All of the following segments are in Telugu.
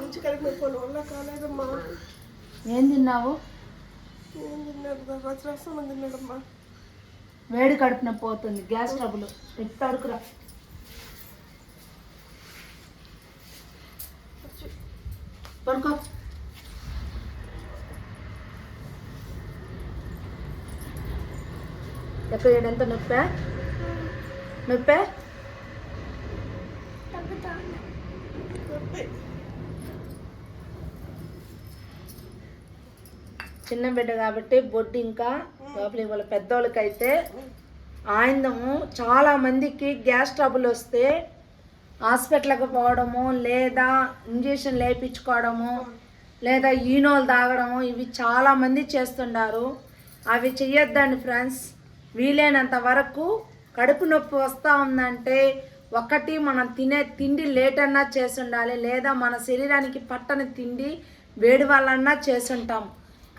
నుంచి నొప్పి వల్ల కాలేదమ్మా. ఏం తిన్నావు? ఏం తిన్నాడు తిన్నాడమ్మా వేడి కడుపున పోతుంది గ్యాస్ ట్రబుల్. ఎట్టు అడుకురా పడుకో. ఎక్కడ ఎంత నొప్పా? నొప్పి. చిన్న బిడ్డ కాబట్టి బొడ్డు ఇంకా లోపలికి వాళ్ళ పెద్దోళ్ళకైతే ఆయందము చాలా మందికి గ్యాస్ ట్రబుల్ వస్తే హాస్పిటల్కి పోవడము లేదా ఇంజెక్షన్ లేపించుకోవడము లేదా ఈనోలు తాగడము ఇవి చాలామంది చేస్తున్నారు అవి చెయ్యొద్దండి ఫ్రెండ్స్. వీలైనంత వరకు కడుపు నొప్పి వస్తూ ఉందంటే ఒకటి మనం తినే తిండి లేట్ అన్నా చేసి ఉండాలి. లేదా మన శరీరానికి పట్టని తిండి వేడి వల్లన్నా చేసుంటాం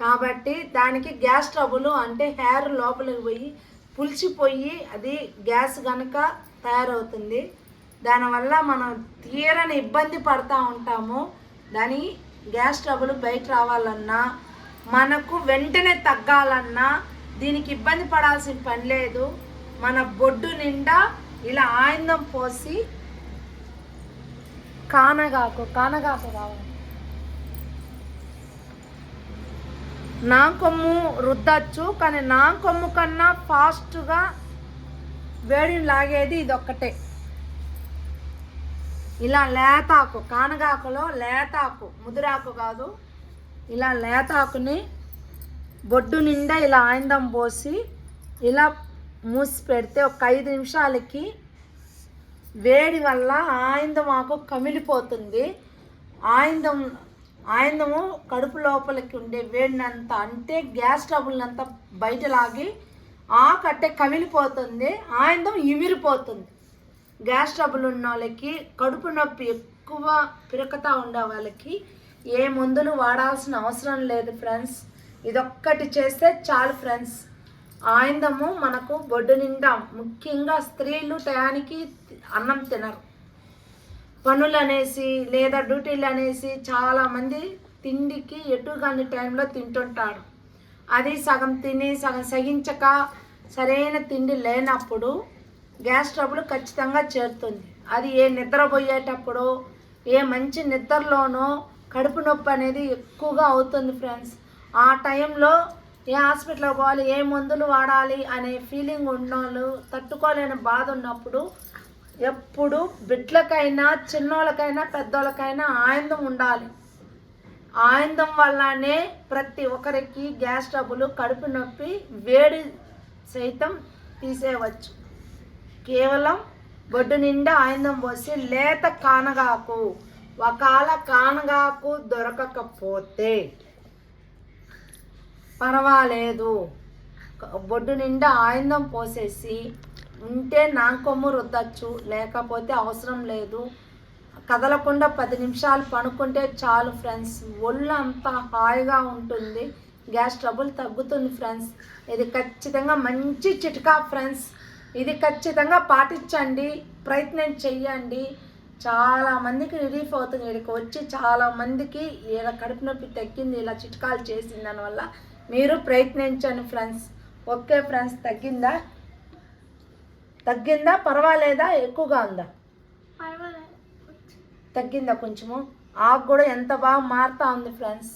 కాబట్టి దానికి గ్యాస్ ట్రబుల్ అంటే హెయిర్ లోపలికి పోయి పులిచిపోయి అది గ్యాస్ కనుక తయారవుతుంది. దానివల్ల మనం తీరని ఇబ్బంది పడతా ఉంటాము. దాని గ్యాస్ ట్రబుల్ బయట రావాలన్నా మనకు వెంటనే తగ్గాలన్నా దీనికి ఇబ్బంది పడాల్సిన పని లేదు. మన బొడ్డు నిండా ఇలా ఆయందం పోసి కానగాకు కానగాకు కావాలి నా కొమ్ము రుద్దచ్చు కానీ నా కొమ్ము కన్నా ఫాస్ట్గా వేడిని లాగేది ఇది ఒక్కటే ఇలా లేతాకు కానగాకులో లేతాకు ముదిరాకు కాదు. ఇలా లేతాకుని బొడ్డు నిండా ఇలా ఆయిందం పోసి ఇలా మూసి పెడితే ఒక ఐదు నిమిషాలకి వేడి వల్ల ఆయిందం ఆకు కమిలిపోతుంది. ఆయిందం ఆయందము కడుపు లోపలికి ఉండే వేడినంత అంటే గ్యాస్ ట్రబుల్నంతా బయట లాగి ఆ కట్టె కమిలిపోతుంది ఆయందం ఇమిరిపోతుంది. గ్యాస్ ట్రబుల్ ఉన్న వాళ్ళకి కడుపు నొప్పి ఎక్కువ పిరకతా ఉండే వాళ్ళకి ఏ మందులు వాడాల్సిన అవసరం లేదు ఫ్రెండ్స్. ఇదొక్కటి చేస్తే చాలు ఫ్రెండ్స్. ఆయందము మనకు బొడ్డు నిండా ముఖ్యంగా స్త్రీలు టయానికి అన్నం తినరు. పనులు అనేసి లేదా డ్యూటీలు అనేసి చాలామంది తిండికి ఎటు కాని టైంలో తింటుంటారు. అది సగం తిని సగం సహించక సరైన తిండి లేనప్పుడు గ్యాస్ ట్రబుల్ ఖచ్చితంగా చేరుతుంది. అది ఏ నిద్రపోయేటప్పుడు ఏ మంచి నిద్రలోనో కడుపు నొప్పి అనేది ఎక్కువగా అవుతుంది ఫ్రెండ్స్. ఆ టైంలో ఏ హాస్పిటల్కి పోవాలి ఏ మందులు వాడాలి అనే ఫీలింగ్ ఉన్న వాళ్ళు తట్టుకోలేని బాధ ఉన్నప్పుడు ఎప్పుడు బిడ్లకైనా చిన్నోళ్ళకైనా పెద్దోళ్ళకైనా ఆనందం ఉండాలి. ఆనందం వల్లనే ప్రతి ఒక్కరికి గ్యాస్ ట్రబుల్ కడుపు నొప్పి వేడి సైతం తీసేయవచ్చు. కేవలం బొడ్డు నిండా ఆనందం పోసి లేత కానగాకు ఒకవేళ కానగాకు దొరకకపోతే పర్వాలేదు. బొడ్డు నిండా ఆయుధం పోసేసి ఉంటే నాకొమ్ము రుద్దచ్చు లేకపోతే అవసరం లేదు. కదలకుండా పది నిమిషాలు పనుకుంటే చాలు ఫ్రెండ్స్. ఒళ్ళు అంతా హాయిగా ఉంటుంది. గ్యాస్ ట్రబుల్ తగ్గుతుంది ఫ్రెండ్స్. ఇది ఖచ్చితంగా మంచి చిట్కా ఫ్రెండ్స్. ఇది ఖచ్చితంగా పాటించండి ప్రయత్నం చెయ్యండి. చాలా మందికి రిలీఫ్ అవుతుంది. ఇక్కడికి వచ్చి చాలా మందికి ఇలా కడుపు నొప్పి తగ్గింది ఇలా చిట్కాలు చేసిన దానివల్ల మీరు ప్రయత్నించండి ఫ్రెండ్స్. ఓకే ఫ్రెండ్స్ తగ్గిందా? తగ్గిందా పర్వాలేదా? ఎక్కువగా ఉందా? తగ్గిందా కొంచెము? ఆకు కూడా ఎంత బాగా మారుతా ఉంది ఫ్రెండ్స్.